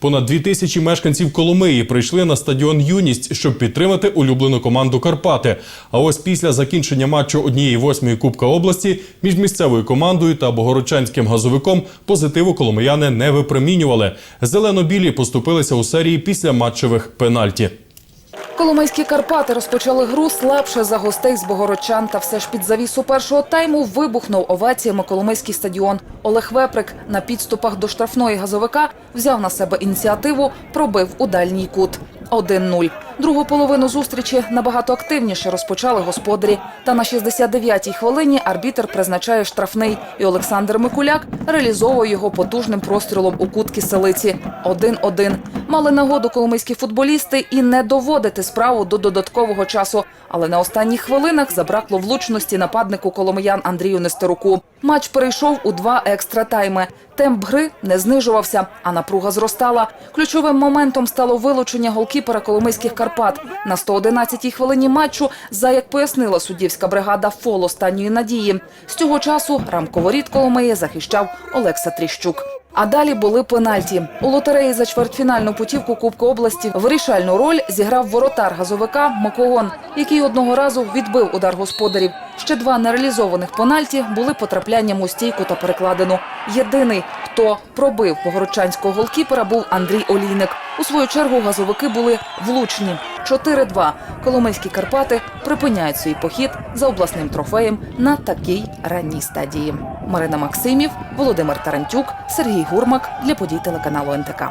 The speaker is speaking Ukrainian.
Понад дві тисячі мешканців Коломиї прийшли на стадіон Юність, щоб підтримати улюблену команду Карпати. А ось після закінчення матчу однієї восьмої Кубка області між місцевою командою та богородчанським газовиком позитиву коломияни не випромінювали. Зелено-білі поступилися у серії після матчевих пенальті. Коломийські Карпати розпочали гру слабше за гостей з Богородчан. Та все ж під завісу першого тайму вибухнув оваціями Коломийський стадіон. Олег Веприк на підступах до штрафної газовика взяв на себе ініціативу, пробив у дальній кут. 1-0. Другу половину зустрічі набагато активніше розпочали господарі. Та на 69-й хвилині арбітер призначає штрафний, і Олександр Микуляк реалізовує його потужним прострілом у кут киселиці. 1-1. Мали нагоду коломийські футболісти і не доводити справу до додаткового часу. Але на останніх хвилинах забракло влучності нападнику коломиян Андрію Нестеруку. Матч перейшов у два екстра тайми. Темп гри не знижувався, а напруга зростала. Ключовим моментом стало вилучення голкіпера коломийських Карпат. На 111-й хвилині матчу, за як пояснила суддівська бригада фол останньої надії. З цього часу рамковоріт Коломиї захищав Олекса Тріщук. А далі були пенальті. У лотереї за чвертьфінальну путівку Кубку області вирішальну роль зіграв воротар газовика Макогон, який одного разу відбив удар господарів. Ще два нереалізованих пенальті були потраплянням у стійку та перекладину. Єдиний, хто пробив погородчанського голкіпера, був Андрій Олійник. У свою чергу газовики були влучні. 4-2. Коломийські Карпати припиняють свій похід за обласним трофеєм на такій ранній стадії. Марина Максимів, Володимир Тарантюк, Сергій Гурмак для подій телеканалу НТК.